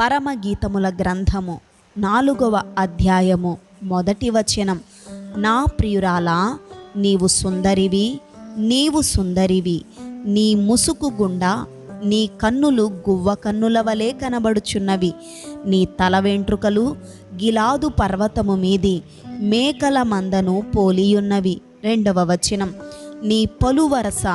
పరమగీతముల గ్రంథము నాలుగవ అధ్యాయము మొదటి వచనం. నా ప్రియురాలా నీవు సుందరివి నీవు సుందరివి. నీ ముసుకు గుండా నీ కన్నులు గువ్వ కన్నుల వలె కనబడుచున్నవి. నీ తల వెంట్రుకలు గిలాదు పర్వతము మీది మేకల మందను పోలియున్నవి. రెండవ వచనం. నీ పలువరస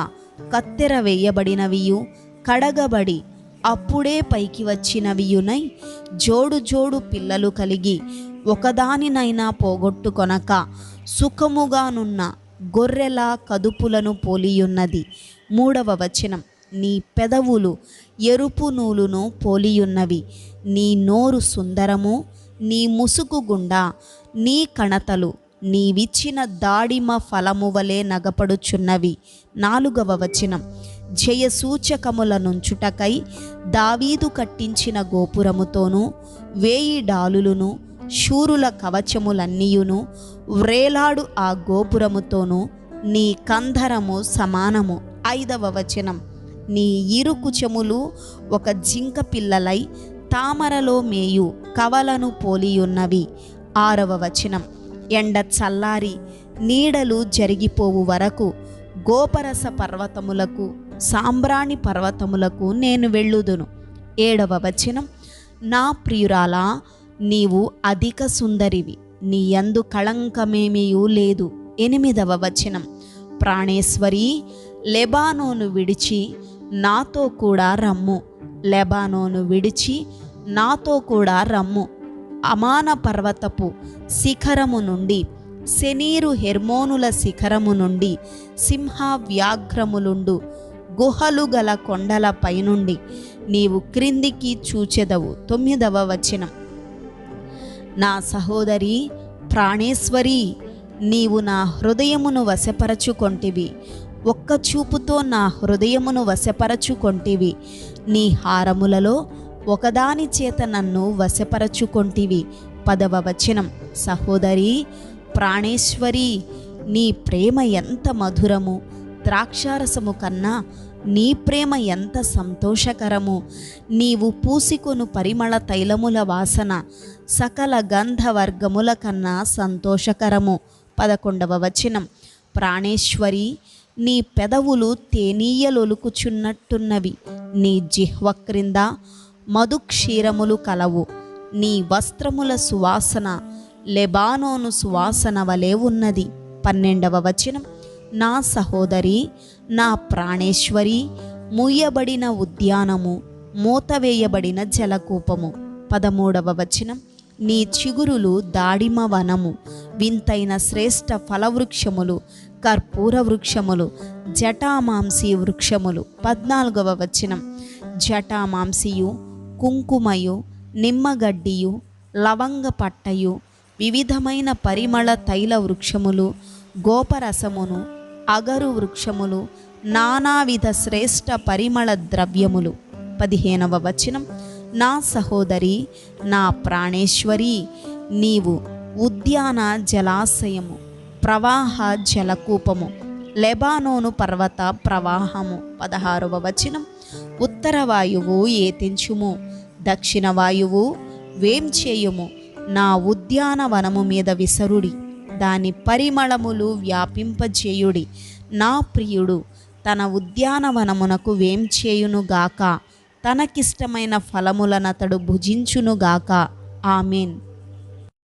కత్తెర వేయబడినవియు కడగబడి అప్పుడే పైకి వచ్చినవియునై జోడు జోడు పిల్లలు కలిగి ఒకదానినైనా పోగొట్టుకొనక సుఖముగానున్న గొర్రెల కదుపులను పోలియున్నది. మూడవ వచనం నీ పెదవులు ఎరుపు నూలును పోలియున్నవి. నీ నోరు సుందరము నీ ముసుగు గుండా నీ కణతలు నీవిచ్చిన దాడిమ ఫలము వలె నగపడుచున్నవి. నాలుగవ వచనం. జయ సూచకముల నుంచుటకై దావీదు కట్టించిన గోపురముతోనూ వేయి డాలులను శూరుల కవచములన్నీయును వ్రేలాడు ఆ గోపురముతోనూ నీ కంధరము సమానము. ఐదవ వచనం. నీ ఇరుకుచములు ఒక జింక పిల్లలై తామరలో మేయు కవలను పోలియున్నవి. ఆరవ వచనం. ఎండ చల్లారి నీడలు జరిగిపోవు వరకు గోపరస పర్వతములకు సాంబ్రాణి పర్వతములకు నేను వెళ్ళుదును. ఏడవ వచనం నా ప్రియురాలా నీవు అధిక సుందరివి నీ యందు కళంకమేమీయూ లేదు. ఎనిమిదవ వచనం ప్రాణేశ్వరి లెబానోను విడిచి నాతో కూడా రమ్ము. లెబానోను విడిచి నాతో కూడా రమ్ము. అమాన పర్వతపు శిఖరము నుండి శనీరు హెర్మోనుల శిఖరము నుండి సింహ వ్యాఘ్రములుండు గుహలు గల కొండల పైనుండి నీవు క్రిందికి చూచెదవు. తొమ్మిదవ వచనం. నా సహోదరి ప్రాణేశ్వరి నీవు నా హృదయమును వశపరచుకొంటివి. ఒక్క చూపుతో నా హృదయమును వశపరచుకొంటివి. నీ హారములలో ఒకదాని చేత నన్ను వశపరచుకొంటివి. పదవ వచనం. సహోదరి ప్రాణేశ్వరి నీ ప్రేమ ఎంత మధురము. ద్రాక్షారసము కన్నా నీ ప్రేమ ఎంత సంతోషకరము. నీవు పూసికొను పరిమళ తైలముల వాసన. సకల గంధవర్గముల కన్నా సంతోషకరము. పదకొండవ వచనం. ప్రాణేశ్వరి నీ పెదవులు తేనీయలొలుకుచున్నట్టున్నవి నీ జిహ్వ క్రింద మధుక్షీరములు కలవు. నీ వస్త్రముల సువాసన లెబానోను సువాసన వలె ఉన్నది. పన్నెండవ వచనం. నా సహోదరి నా ప్రాణేశ్వరి ముయ్యబడిన ఉద్యానము మూతవేయబడిన జలకూపము. పదమూడవ వచనం. నీ చిగురులు దాడిమ వనము వింతైన శ్రేష్ఠ ఫలవృక్షములు కర్పూర వృక్షములు జటామాంసి వృక్షములు. పద్నాలుగవ వచనం. జటామాంసియు కుంకుమయు నిమ్మగడ్డియు లవంగ పట్టయు వివిధమైన పరిమళ తైల వృక్షములు గోపరసమును అగరు వృక్షములు నానావిధ శ్రేష్ఠ పరిమళ ద్రవ్యములు. పదిహేనవ వచనం. నా సహోదరి నా ప్రాణేశ్వరి నీవు ఉద్యాన జలాశయము ప్రవాహ జలకూపము లెబానోను పర్వత ప్రవాహము. పదహారవ వచనం. ఉత్తర వాయువు ఏతించుము దక్షిణ వాయువు వేం చేయుము? నా ఉద్యానవనము మీద విసరుడి. దాని పరిమళములు వ్యాపింపజేయుడి. నా ప్రియుడు తన ఉద్యానవనమునకు వేం చేయునుగాక తనకిష్టమైన ఫలములనతడు భుజించునుగాక ఆమెన్.